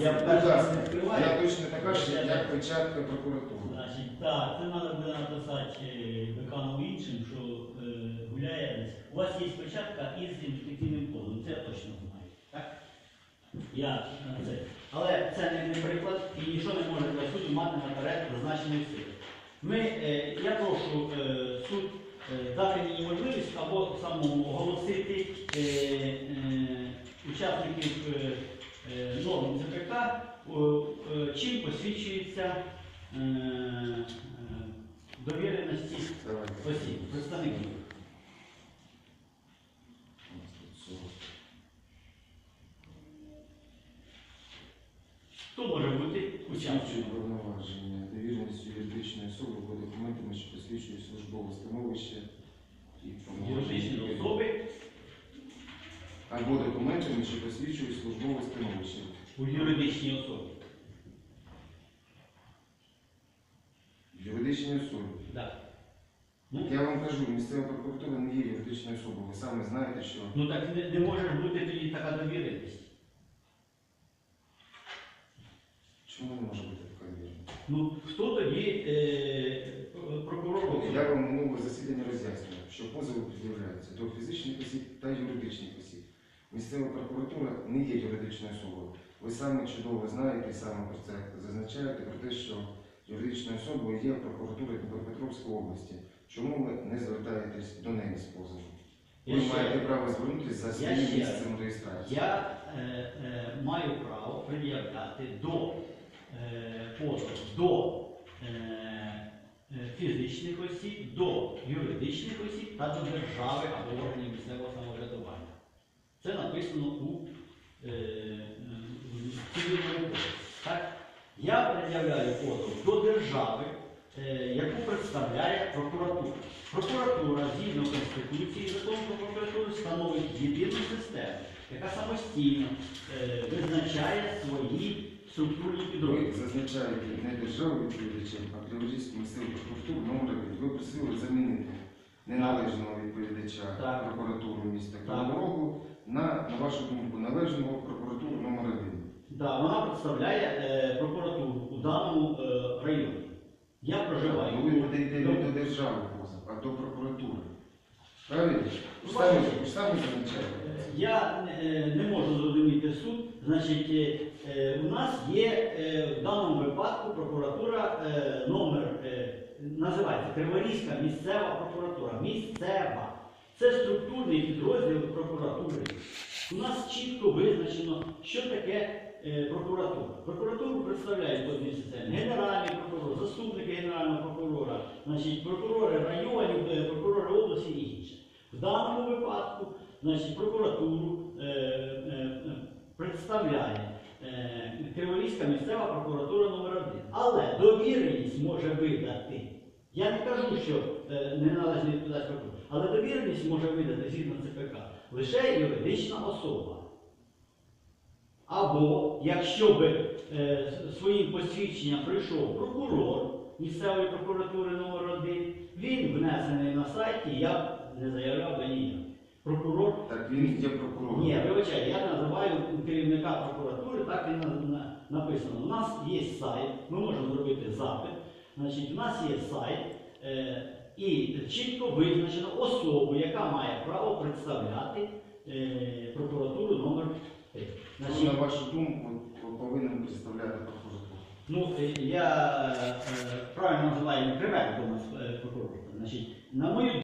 Я Будь не відкриваю. Я точно така ж, як печатка прокуратури. Значить, так, це треба буде написати е, іншим, що е, гуляє десь. У вас є початка із ідентифікаційним кодом, це я точно знаю. Так? Я на це. Але це не, не приклад і нічого не може для суду мати наперед зазначеної сили. Ми, е, я прошу е, суд е, дати мені можливість або самому оголосити е, е, учасників е, е, норм ЦПК, о, е, чим посвідчується е, е, довіреності осіб, представників. Хто може бути повноваження, довіреність юридичної особи або документами, що посвідчують службове становище і Юридичні повноваження. особи Або документами, що посвідчують службове становище. у юридичній особі. Юридичні особи. Так. Як Ну, я вам кажу, місцева прокуратура не є юридичною особою. Ви самі знаєте, що ну так не, не може бути тоді така довіреність. чому не може бути така довіреність? Ну хто тоді е, прокурор? Я вам минулого засідання роз'яснював, що позови пред'являються до фізичних осіб та юридичних осіб. Місцева прокуратура не є юридичною особою. Ви самі чудово знаєте і саме про це зазначаєте про те, що юридичною особою є прокуратура Дніпропетровської області. Чому ви не звертаєтесь до неї з позовом? Ви ще маєте право звернутися за своїм ще місцем реєстрації. Я е, е, маю право пред'являти до е, позов до е, е, фізичних осіб, до юридичних осіб та до держави або органів місцевого самоврядування. Написано у цивільному кодексі. Я пред'являю позов до держави, е, яку представляє прокуратура. Прокуратура згідно Конституції, закон про прокуратуру становить єдину систему, яка самостійно е, визначає свої структурні підрозділи. зазначаєте не державу відповідачем, а Криворізьку місцеву прокуратуру номер. Ви просили замінити неналежного відповідача Так. прокуратури міста. Кривого на вашу думку, належного прокуратуру номер один. Да, вона представляє е, прокуратуру у даному е, районі. Я проживаю. Ну, ви подаєте не до держави позов, а до прокуратури. Правильно? Самі, бачите. ж самі зазначаєте. Я е, не можу зрозуміти суд. Значить, е, е, у нас є е, в даному випадку прокуратура е, номер е, називається Криворізька місцева прокуратура. Місцева. Це структурний підрозділ прокуратури. У нас чітко визначено, що таке е, прокуратура. Прокуратуру представляють по дві системи. Генеральний прокурор, заступники генерального прокурора, значить, прокурори районів, е, прокурори області і інше. В даному випадку значить, прокуратуру е, е, представляє е, Криворізька місцева прокуратура номер 1 Але довіреність може видати. Я не кажу, що е, не належить відповідати прокурор, але довіреність може видати згідно ЦПК лише юридична особа. Або якщо би е, своїм посвідченням прийшов прокурор місцевої прокуратури номер 1 він внесений на сайті, я б не заявляв би ніяк. Прокурор Так він є прокурором. ні, вибачай, я називаю керівника прокуратури, так він на- на- написано. У нас є сайт, ми можемо зробити запит. Значить, у нас є сайт, е, і чітко визначено особу, яка має право представляти е, прокуратуру номер 3. Значить, на вашу думку, повинен представляти прокуратуру? ну, е, я е, правильно називаю Кривенко у нас е, прокурор. Значить, на мою